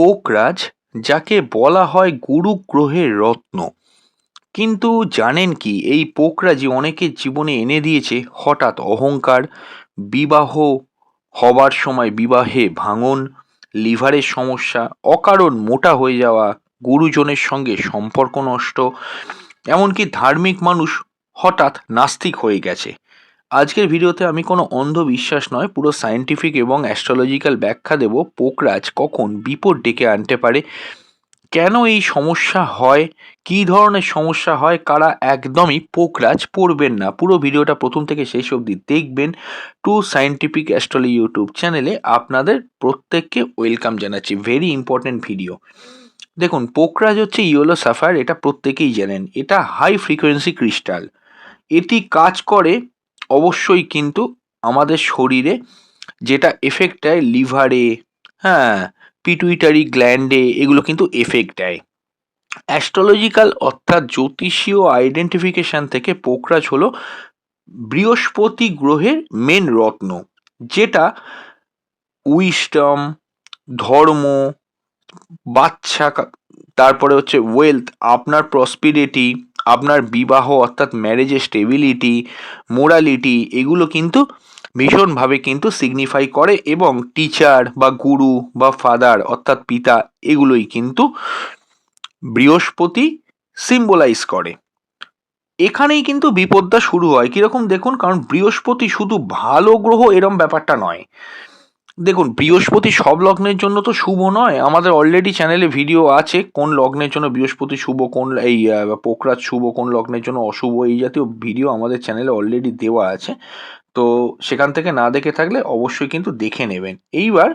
পোকরাজ, যাকে বলা হয় গুরু গ্রহের রত্ন। কিন্তু জানেন কি, এই পোকরাজি অনেকের জীবনে এনে দিয়েছে হঠাৎ অহংকার, বিবাহ, হবার সময় বিবাহে ভাঙন, লিভারের সমস্যা, অকারণ মোটা হয়ে যাওয়া, গুরুজনের সঙ্গে সম্পর্ক নষ্ট, এমনকি ধার্মিক মানুষ হঠাৎ নাস্তিক হয়ে গেছে। আজকের ভিডিওতে আমি কোনো অন্ধবিশ্বাস নয়, পুরো সায়েন্টিফিক এবং অ্যাস্ট্রোলজিক্যাল ব্যাখ্যা দেব, পোকরাজ কখন বিপদ ডেকে আনতে পারে, কেন এই সমস্যা হয়, কী ধরনের সমস্যা হয়, কারা একদমই পোকরাজ পড়বেন না। পুরো ভিডিওটা প্রথম থেকে শেষ অবধি দেখবেন টু সায়েন্টিফিক অ্যাস্ট্রোলজি ইউটিউব চ্যানেলে। আপনাদের প্রত্যেককে ওয়েলকাম জানাচ্ছি। ভেরি ইম্পর্ট্যান্ট ভিডিও দেখুন, পোকরাজ হচ্ছে ইয়েলো সাফায়ার, এটা প্রত্যেকেই জানেন। এটা হাই ফ্রিকোয়েন্সি ক্রিস্টাল এটি কাজ করে অবশ্যই কিন্তু আমাদের শরীরে যেটা এফেক্ট দেয় লিভারে হ্যাঁ পিটুইটারি গ্ল্যান্ডে এগুলো কিন্তু এফেক্ট দেয়। অ্যাস্ট্রোলজিক্যাল অর্থাৎ জ্যোতিষীয় আইডেন্টিফিকেশান থেকে পোকরাজ হলো বৃহস্পতি গ্রহের মেন রত্ন, যেটা উইস্টম ধর্ম, বাচ্চা, তারপরে হচ্ছে ওয়েলথ আপনার প্রসপিরিটি আপনার বিবাহ অর্থাৎ ম্যারেজের স্টেবিলিটি মোরালিটি এগুলো কিন্তু ভীষণভাবে কিন্তু সিগনিফাই করে এবং টিচার বা গুরু বা ফাদার অর্থাৎ পিতা এগুলোই কিন্তু বৃহস্পতি সিম্বলাইজ করে। এখানেই কিন্তু বিপদটা শুরু হয়। কীরকম দেখুন, কারণ বৃহস্পতি শুধু ভালো গ্রহ এরম ব্যাপারটা নয়। দেখুন, বৃহস্পতি সব লগ্নের জন্য তো শুভ নয়। আমাদের অলরেডি চ্যানেলে ভিডিও আছে কোন লগ্নের জন্য বৃহস্পতি শুভ, কোন এই পোকরাজ শুভ, কোন লগ্নের জন্য অশুভ, এই জাতীয় ভিডিও আমাদের চ্যানেলে অলরেডি দেওয়া আছে। তো সেখান থেকে না দেখে থাকলে অবশ্যই কিন্তু দেখে নেবেন। এইবার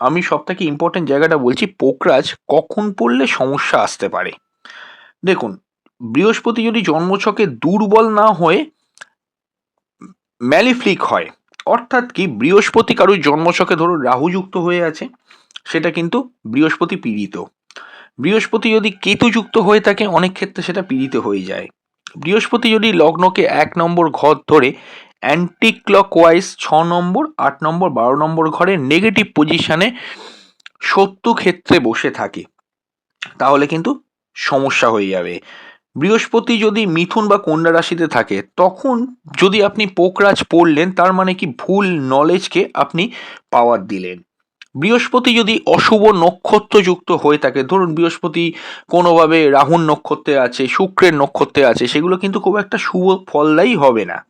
আমি সব থেকে ইম্পর্টেন্ট জায়গাটা বলছি, পোকরাজ কখন পড়লে সমস্যা আসতে পারে? দেখুন, বৃহস্পতি যদি জন্মছকে দুর্বল না হয়ে ম্যালিফ্লিক হয় অর্থাৎ কি বৃহস্পতি কারোর জন্মছকে ধরুন রাহুযুক্ত হয়ে আছে, সেটা কিন্তু বৃহস্পতি পীড়িত। বৃহস্পতি যদি কেতুযুক্ত হয়ে থাকে, অনেক ক্ষেত্রে সেটা পীড়িত হয়ে যায়। বৃহস্পতি যদি লগ্নকে এক নম্বর ঘর ধরে অ্যান্টি ক্লকওয়াইজ ছ নম্বর, আট নম্বর, বারো নম্বর ঘরে নেগেটিভ পজিশানে শত্রু ক্ষেত্রে বসে থাকে, তাহলে কিন্তু সমস্যা হয়ে যাবে। বৃহস্পতি যদি মিথুন বা কন্যা রাশিতে থাকে, তখন যদি আপনি পোকরাজ পড়লেন, তার মানে কি ভুল নলেজকে আপনি পাওয়ার দিলেন। বৃহস্পতি যদি অশুভ নক্ষত্রযুক্ত হয়ে থাকে, ধরুন বৃহস্পতি কোনোভাবে রাহুর নক্ষত্রে আছে, শুক্রের নক্ষত্রে আছে, সেগুলো কিন্তু খুব একটা শুভ ফলদায়ী হবে না।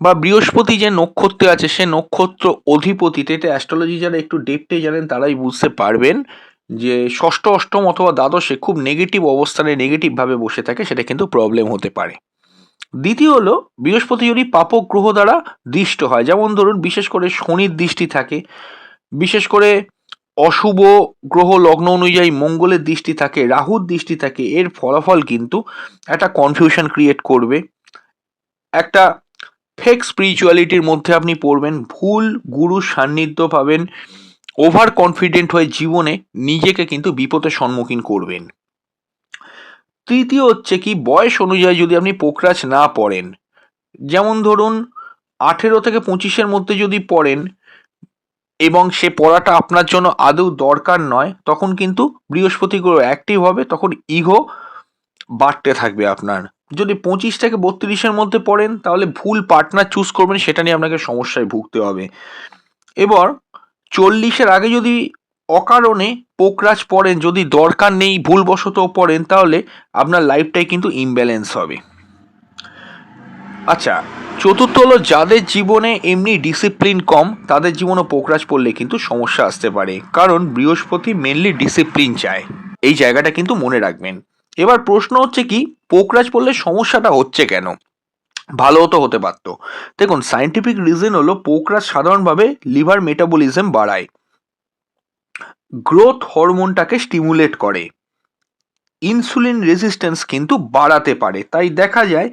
বা বৃহস্পতি যে নক্ষত্রে আছে, সে নক্ষত্র অধিপতিতে এটা অ্যাস্ট্রোলজি যারা একটু ডেপটে জানেন, তারাই বুঝতে পারবেন। যে ষষ্ঠ, অষ্টম অথবা দ্বাদশে খুব নেগেটিভ অবস্থানে নেগেটিভভাবে বসে থাকে, সেটা কিন্তু প্রবলেম হতে পারে। দ্বিতীয় হলো, বৃহস্পতি যদি পাপক গ্রহ দ্বারা দৃষ্ট হয়, যেমন ধরুন, বিশেষ করে শনির দৃষ্টি থাকে, বিশেষ করে অশুভ গ্রহ লগ্ন অনুযায়ী মঙ্গলের দৃষ্টি থাকে, রাহুর দৃষ্টি থাকে, এর ফলাফল কিন্তু একটা কনফিউশন ক্রিয়েট করবে। একটা ফেক স্পিরিচুয়ালিটির মধ্যে আপনি পড়বেন, ভুল গুরু সান্নিধ্য পাবেন ওভার কনফিডেন্ট হয়ে জীবনে নিজেকে কিন্তু বিপদের সম্মুখীন করবেন। তৃতীয় হচ্ছে কি, বয়স অনুযায়ী যদি আপনি পোকরাজ না পড়েন, যেমন ধরুন আঠেরো থেকে পঁচিশের মধ্যে যদি পড়েন এবং সে পড়াটা আপনার জন্য আদৌ দরকার নয়, তখন কিন্তু বৃহস্পতি গ্রহ অ্যাক্টিভ হবে, তখন ইগো বাড়তে থাকবে আপনার। যদি পঁচিশ থেকে বত্রিশের মধ্যে পড়েন, তাহলে ভুল পার্টনার চুজ করবেন, সেটা নিয়ে আপনাকে সমস্যায় ভুগতে হবে। এবার চল্লিশের আগে যদি অকারণে পোকরাজ পড়েন, যদি দরকার নেই, ভুলবশত পড়েন, তাহলে আপনার লাইফটাই কিন্তু ইমব্যালেন্স হবে। আচ্ছা চতুর্থ হলো যাদের জীবনে এমনি ডিসিপ্লিন কম, তাদের জীবনে পোকরাজ পড়লে কিন্তু সমস্যা আসতে পারে। কারণ বৃহস্পতি মেনলি ডিসিপ্লিন চায়। এই জায়গাটা কিন্তু মনে রাখবেন। এবার প্রশ্ন হচ্ছে কি, পোকরাজ পড়লে সমস্যাটা হচ্ছে কেন? ভালো তো হতে পারতো। দেখুন সাইন্টিফিক রিজন হলো পোকরাজ সাধারণভাবে লিভার মেটাবলিজম বাড়ায়। গ্রোথ হরমোনটাকে স্টিমুলেট করে। ইনসুলিন রেজিস্ট্যান্স কিন্তু বাড়াতে পারে। তাই দেখা যায়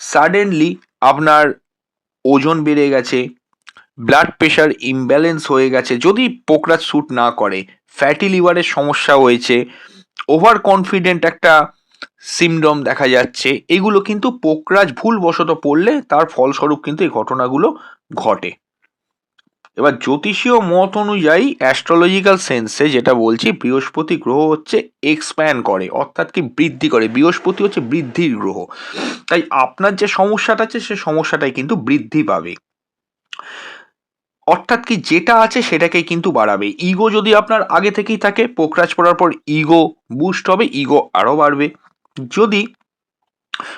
সাডেনলি আপনার ওজন বেড়ে গেছে ব্লাড প্রেশার ইমব্যালেন্স হয়ে গেছে, যদি পোকরাজ শ্যুট না করে ফ্যাটি লিভারের সমস্যা হয়েছে ওভার কনফিডেন্ট একটা সিমডম দেখা যাচ্ছে। এগুলো কিন্তু পোকরাজ ভুলবশত পড়লে তার ফলস্বরূপ কিন্তু এই ঘটনাগুলো ঘটে। এবার জ্যোতিষীয় মত অনুযায়ী অ্যাস্ট্রোলজিক্যাল সেন্সে যেটা বলছি, বৃহস্পতি গ্রহ হচ্ছে এক্সপ্যান্ড করে, অর্থাৎ কি বৃদ্ধি করে। বৃহস্পতি হচ্ছে বৃদ্ধির গ্রহ। তাই আপনার যে সমস্যাটা আছে, সে সমস্যাটাই কিন্তু বৃদ্ধি পাবে। অর্থাৎ কি যেটা আছে, সেটাকেই কিন্তু বাড়াবে। ইগো যদি আপনার আগে থেকেই থাকে, পোকরাজ পড়ার পর ইগো বুস্ট হবে ইগো আরও বাড়বে। যদি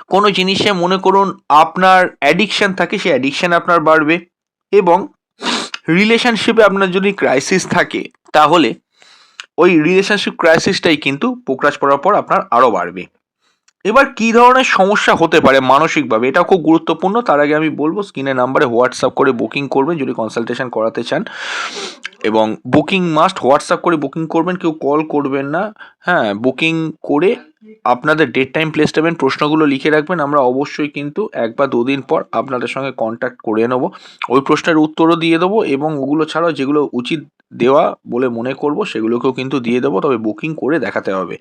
কোনো জিনিসে মনে করুন আপনার অ্যাডিকশান থাকে, সেই অ্যাডিকশান আপনার বাড়বে এবং রিলেশনশিপে আপনার যদি ক্রাইসিস থাকে, তাহলে ওই রিলেশনশিপ ক্রাইসিসটাই কিন্তু পোকরাজ পড়ার পর আপনার আরও বাড়বে। এবার কী ধরনের সমস্যা হতে পারে মানসিকভাবে? এটা খুব গুরুত্বপূর্ণ। তার আগে আমি বলব স্ক্রিনের নাম্বারে হোয়াটসঅ্যাপ করে বুকিং করবেন, যদি কনসালটেশন করাতে চান। এবং বুকিং মাস্ট হোয়াটসঅ্যাপ করে বুকিং করবেন, কেউ কল করবেন না। হ্যাঁ বুকিং করে আপনাদের ডেট টাইম প্লেস দেবেন প্রশ্নগুলো লিখে রাখবেন। আমরা অবশ্যই কিন্তু এক বা দুদিন পর আপনাদের সঙ্গে কন্ট্যাক্ট করে নেব। ওই প্রশ্নের উত্তরও দিয়ে দেবো এবং ওগুলো ছাড়াও যেগুলো উচিত দেওয়া বলে মনে করব, সেগুলোকেও কিন্তু দিয়ে দেবো। তবে বুকিং করে দেখাতে হবে।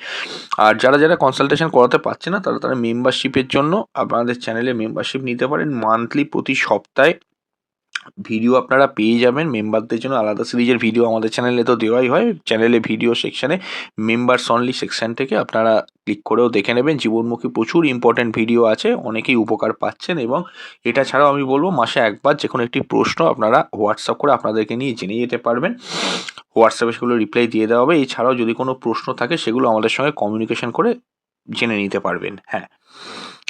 আর যারা যারা কনসালটেশন করাতে পারছে না, তারা তারা মেম্বারশিপের জন্য আপনাদের চ্যানেলে মেম্বারশিপ নিতে পারেন। মান্থলি প্রতি সপ্তাহে ভিডিও আপনারা পেয়ে যাবেন। মেম্বারদের জন্য আলাদা সিরিজের ভিডিও আমাদের চ্যানেলে তো দেওয়াই হয়। চ্যানেলে ভিডিও সেকশানে মেম্বার্স অনলি সেকশান থেকে আপনারা ক্লিক করেও দেখে নেবেন। জীবনমুখী প্রচুর ইম্পর্ট্যান্ট ভিডিও আছে, অনেকেই উপকার পাচ্ছেন এবং এটা ছাড়াও আমি বলব, মাসে একবার যে কোনো একটি প্রশ্ন আপনারা হোয়াটসঅ্যাপ করে আপনাদেরকে নিয়ে জেনে যেতে পারবেন। হোয়াটসঅ্যাপে সেগুলো রিপ্লাই দিয়ে দেওয়া হবে। এছাড়াও যদি কোনো প্রশ্ন থাকে, সেগুলো আমাদের সঙ্গে কমিউনিকেশন করে জেনে নিতে পারবেন। হ্যাঁ।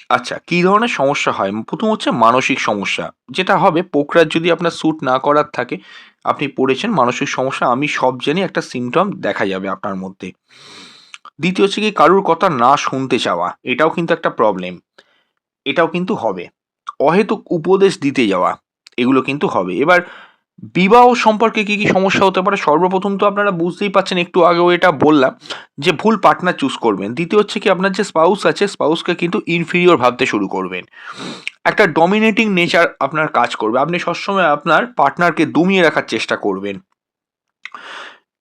আচ্ছা কী ধরনের সমস্যা হয়? প্রথম হচ্ছে মানসিক সমস্যা। যেটা হবে পোকরাজ যদি আপনার স্যুট না করার থাকে, আপনি পড়েছেন, মানসিক সমস্যা, আমি সব জানি একটা সিমটম দেখা যাবে আপনার মধ্যে। দ্বিতীয় হচ্ছে কি কারুর কথা না শুনতে চাওয়া, এটাও কিন্তু একটা প্রবলেম এটাও কিন্তু হবে। অহেতুক উপদেশ দিতে যাওয়া, এগুলো কিন্তু হবে। এবার বিবাহ সম্পর্কে কি কি সমস্যা হতে পারে? সর্বপ্রথম তো আপনারা বুঝতেই পারছেন, একটু আগেও এটা বললাম যে ভুল পার্টনার চুজ করবেন। দ্বিতীয় হচ্ছে কি আপনার যে স্পাউস আছে স্পাউসকে কিন্তু ইনফিরিয়র ভাবতে শুরু করবেন। একটা ডমিনেটিং নেচার আপনার কাজ করবে। আপনি সবসময় আপনার পার্টনারকে দমিয়ে রাখার চেষ্টা করবেন।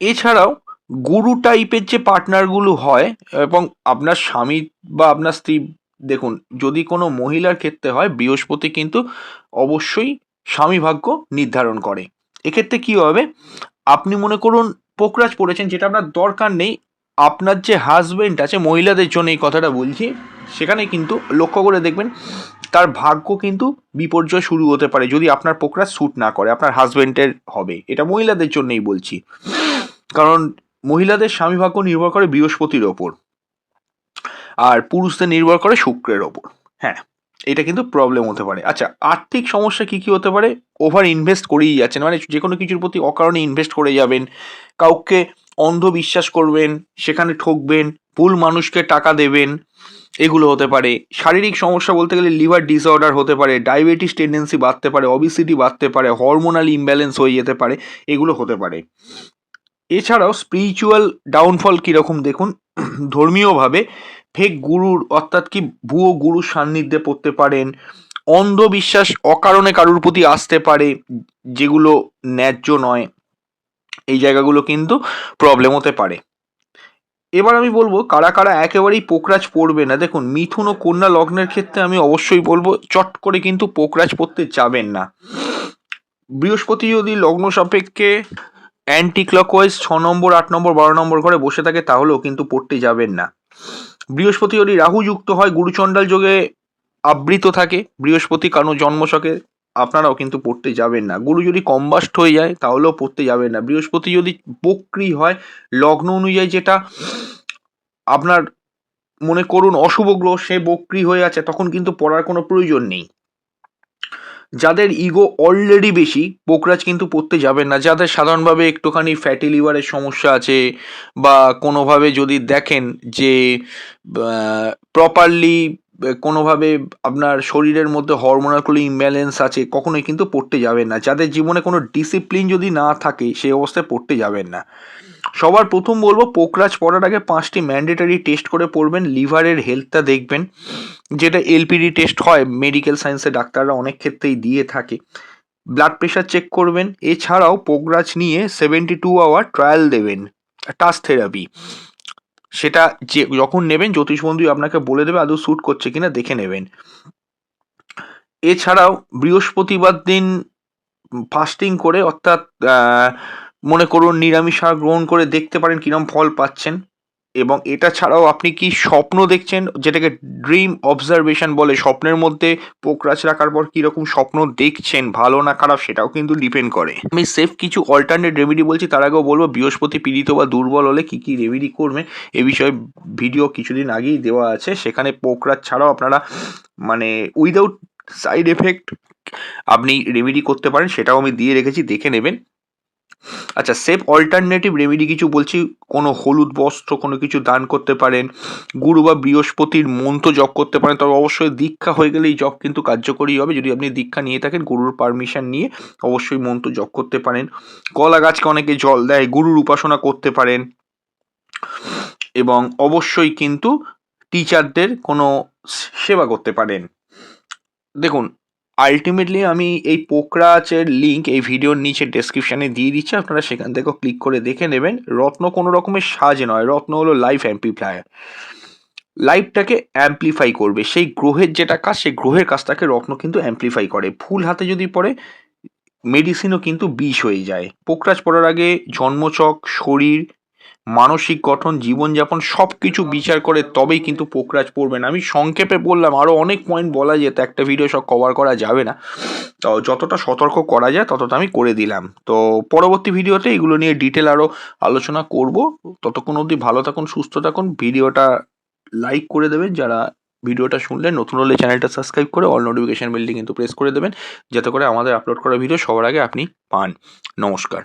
এছাড়াও গুরু টাইপের যে পার্টনারগুলো হয়, এবং আপনার স্বামী বা আপনার স্ত্রী, দেখুন, যদি কোনো মহিলার ক্ষেত্রে হয়, বৃহস্পতি কিন্তু অবশ্যই স্বামী ভাগ্য নির্ধারণ করে। এক্ষেত্রে কী হবে? আপনি মনে করুন, পোকরাজ পড়েছেন, যেটা আপনার দরকার নেই। আপনার যে হাজবেন্ড আছে, মহিলাদের জন্য এই কথাটা বলছি, সেখানে কিন্তু লক্ষ্য করে দেখবেন, তার ভাগ্য কিন্তু বিপর্যয় শুরু হতে পারে, যদি আপনার পোকরাজ শ্যুট না করে, আপনার হাজবেন্ডের হবে। এটা মহিলাদের জন্যই বলছি। কারণ মহিলাদের স্বামী ভাগ্য নির্ভর করে বৃহস্পতির ওপর, আর পুরুষদের নির্ভর করে শুক্রের ওপর। হ্যাঁ এটা কিন্তু প্রবলেম হতে পারে। আচ্ছা আর্থিক সমস্যা কী কী হতে পারে? ওভার ইনভেস্ট করেই যাচ্ছেন মানে যে কোনো কিছুর প্রতি অকারণে ইনভেস্ট করে যাবেন, কাউকে অন্ধবিশ্বাস করবেন, সেখানে ঠকবেন, ভুল মানুষকে টাকা দেবেন, এগুলো হতে পারে। শারীরিক সমস্যা বলতে গেলে লিভার ডিসঅর্ডার হতে পারে ডায়াবেটিস টেন্ডেন্সি বাড়তে পারে অবিসিটি বাড়তে পারে হরমোনাল ইমব্যালেন্স হয়ে যেতে পারে, এগুলো হতে পারে। এছাড়াও স্পিরিচুয়াল ডাউনফল কীরকম দেখুন? ধর্মীয়ভাবে ফেক গুরুর, অর্থাৎ কি ভুয়ো গুরুর সান্নিধ্যে পড়তে পারেন, অন্ধবিশ্বাস অকারণে কারুর প্রতি আসতে পারে, যেগুলো ন্যায্য নয়, এই জায়গাগুলো কিন্তু প্রবলেম হতে পারে। এবার আমি বলব, কারা কারা একেবারেই পোকরাজ পড়বে না, দেখুন, মিথুন ও কন্যা লগ্নের ক্ষেত্রে আমি অবশ্যই বলব, চট করে কিন্তু পোকরাজ পড়তে যাবেন না। বৃহস্পতি যদি লগ্ন সাপেক্ষে অ্যান্টি ক্লকওয়াইজ ছ নম্বর, আট নম্বর, বারো নম্বর ঘরে বসে থাকে তাহলেও কিন্তু পড়তে যাবেন না। বৃহস্পতি যদি রাহু যুক্ত হয়, গুরুচণ্ডাল যোগে আবৃত থাকে, বৃহস্পতি কারণ জন্মশকে আপনারাও কিন্তু পড়তে যাবেন না। গুরু যদি কম্বাস্ট হয়ে যায়, তাহলেও পড়তে যাবেন না। বৃহস্পতি যদি বক্রি হয়, লগ্ন অনুযায়ী যেটা আপনার মনে করুন অশুভ গ্রহ, সে বক্রি হয়ে আছে, তখন কিন্তু পড়ার কোনো প্রয়োজন নেই। যাদের ইগো অলরেডি বেশি, পোকরাজ কিন্তু পড়তে যাবেন না। যাদের সাধারণভাবে একটুখানি ফ্যাটি লিভারের সমস্যা আছে বা কোনোভাবে যদি দেখেন যে প্রপারলি কোনোভাবে আপনার শরীরের মধ্যে হরমোনাল কোনো ইমব্যালেন্স আছে, কখনোই কিন্তু পড়তে যাবেন না। যাদের জীবনে কোনো ডিসিপ্লিন যদি না থাকে সেই অবস্থায় পড়তে যাবেন না। সবার প্রথম বলব পোকরাজ পড়ার আগে পাঁচটি ম্যান্ডেটারি টেস্ট করে পড়বেন লিভারের হেলথটা দেখবেন। যেটা এলপিডি টেস্ট হয় মেডিকেল সায়েন্সে ডাক্তাররা অনেক ক্ষেত্রেই দিয়ে থাকে। ব্লাড প্রেশার চেক করবেন, এছাড়াও পোকরাজ নিয়ে সেভেন্টি টু আওয়ার ট্রায়াল দেবেন টাচ থেরাপি সেটা যে যখন নেবেন, জ্যোতিষ বন্ধু আপনাকে বলে দেবে, আদৌ শ্যুট করছে কিনা, দেখে নেবেন। এছাড়াও বৃহস্পতিবার দিন ফাস্টিং করে, অর্থাৎ মনে করুন নিরামিষ আহার গ্রহণ করে দেখতে পারেন কিরম ফল পাচ্ছেন। এবং এটা ছাড়াও আপনি কি স্বপ্ন দেখছেন? যেটাকে ড্রিম অবজারভেশন বলে, স্বপ্নের মধ্যে পোকরাজ রাখার পর কীরকম স্বপ্ন দেখছেন, ভালো না খারাপ, সেটাও কিন্তু ডিপেন্ড করে। আমি সেফ কিছু অল্টারনেট রেমেডি বলছি, তার আগেও বলব, বৃহস্পতি পীড়িত বা দুর্বল হলে কী কী রেমেডি করবে এ বিষয়ে ভিডিও কিছুদিন আগেই দেওয়া আছে। সেখানে পোকরাজ ছাড়াও আপনারা মানে উইদাউট সাইড এফেক্ট আপনি রেমেডি করতে পারেন, সেটাও আমি দিয়ে রেখেছি, দেখে নেবেন। আচ্ছা সেফ অল্টারনেটিভ রেমেডি কিছু বলছি? কোনো হলুদ বস্ত্র, কোনো কিছু দান করতে পারেন, গুরু বা বৃহস্পতির মন্ত্র জপ করতে পারেন, তবে অবশ্যই দীক্ষা হয়ে গেলে এই জপ কিন্তু কার্যকরী হবে। যদি আপনি দীক্ষা নিয়ে থাকেন, গুরুর পারমিশন নিয়ে অবশ্যই মন্ত্র জপ করতে পারেন। কলা গাছকে অনেকে জল দেয়, গুরুর উপাসনা করতে পারেন। এবং অবশ্যই কিন্তু টিচারদের কোনো সেবা করতে পারেন। দেখুন আলটিমেটলি আমি এই পোকরাচের লিঙ্ক এই ভিডিওর নিচে ডেসক্রিপশানে দিয়ে দিচ্ছি। আপনারা সেখান থেকেও ক্লিক করে দেখে নেবেন। রত্ন কোনো রকমের সাজ নয়। রত্ন হলো লাইফ অ্যাম্প্লিফায়ার লাইফটাকে অ্যাম্প্লিফাই করবে। সেই গ্রহের যেটা কাজ, সেই গ্রহের কাজটাকে রত্ন কিন্তু অ্যাম্প্লিফাই করে। ফুল হাতে যদি পড়ে মেডিসিনও কিন্তু বিষ হয়ে যায়। পোকরাজ পড়ার আগে জন্মচক, শরীর মানসিক গঠন, জীবনযাপন সব কিছু বিচার করে তবেই কিন্তু পোকরাজ পড়বেন আমি সংক্ষেপে বললাম আরও অনেক পয়েন্ট বলা যেত, একটা ভিডিও সব কভার করা যাবে না। তো যতটা সতর্ক করা যায়, ততটা আমি করে দিলাম। তো পরবর্তী ভিডিওতে এগুলো নিয়ে ডিটেল আরও আলোচনা করব। ততক্ষণ অবধি ভালো থাকুন, সুস্থ থাকুন। ভিডিওটা লাইক করে দেবেন। যারা ভিডিওটা শুনলেন, নতুন হলে চ্যানেলটা সাবস্ক্রাইব করে অল নোটিফিকেশন বেলটি কিন্তু প্রেস করে দেবেন। যাতে করে আমাদের আপলোড করা ভিডিও সবার আগে আপনি পান। নমস্কার।